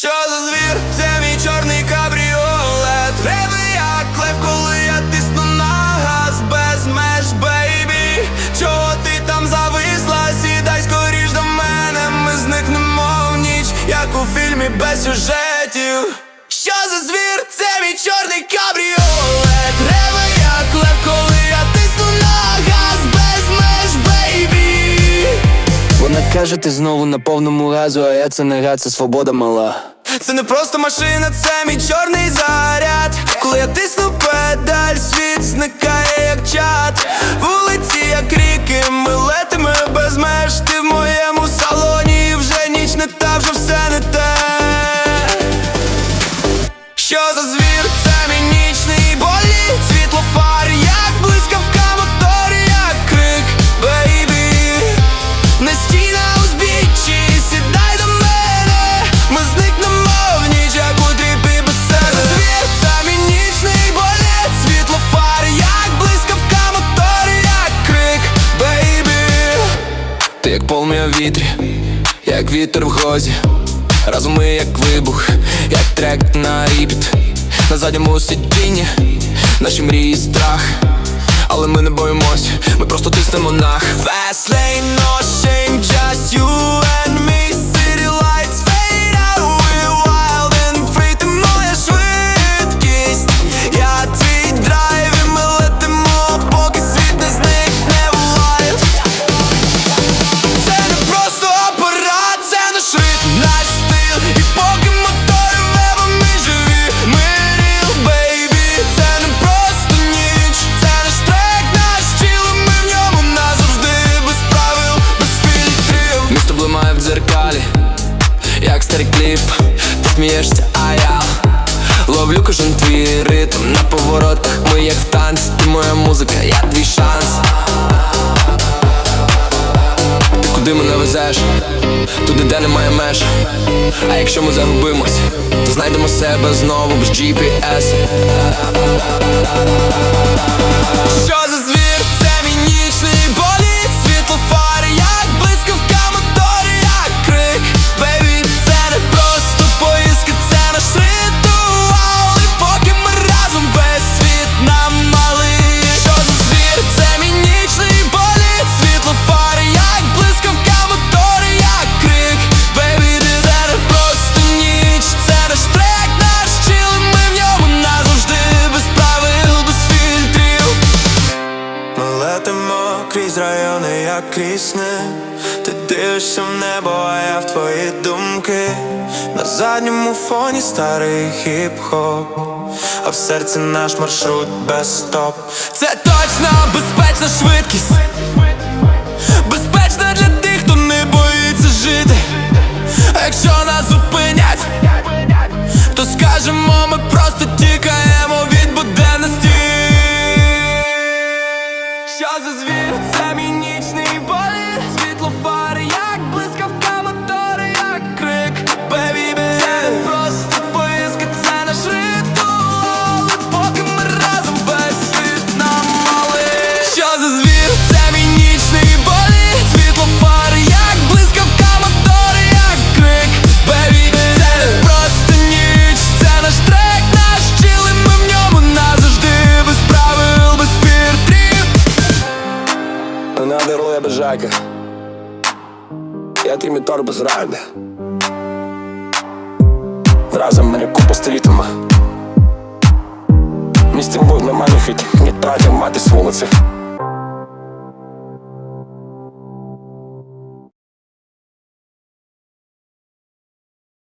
Що за звір? Це мій чорний кабріолет Реве як лев, коли я тисну на газ Без меж, бейбі Чого ти там зависла? Сідай скоріш до мене Ми зникнемо в ніч, як у фільмі без сюжетів Що за звір? Це мій чорний кабріолет каже, ти знову на повному газу, а я це не гад, це свобода мала. Це не просто машина, це мій чорний заряд. Коли я тисну педаль, світ зникає як чат. Вулиці, як ріки, ми летимо без меж. Ти в моєму салоні, вже ніч не та, вже все не те. Що за звір? Вітрі, як вітер в гозі, Разом ми як вибух, як трек на ріпіт На задньому сидінні, наші мрії страх. Але ми не боїмось, ми просто тиснемо нах. Fast lane, no shame, just you and старий кліп, ти смієшся, а я ловлю кожен твій ритм на поворотах. Ми як в танці, ти моя музика, я твій шанс. Ти куди мене везеш? Туди, де немає меж. А якщо ми загубимось, то знайдемо себе знову без GPS Що за як крізь Ти дивишся в небо, а я в твої думки. На задньому фоні старий хіп-хоп А в серці наш маршрут без стоп. Це точно безпечна швидкість Жака. Я твій мітор без ради. Разом мене купа стрітима. Місті будь нормальний хит, не тратив мати з вулиці.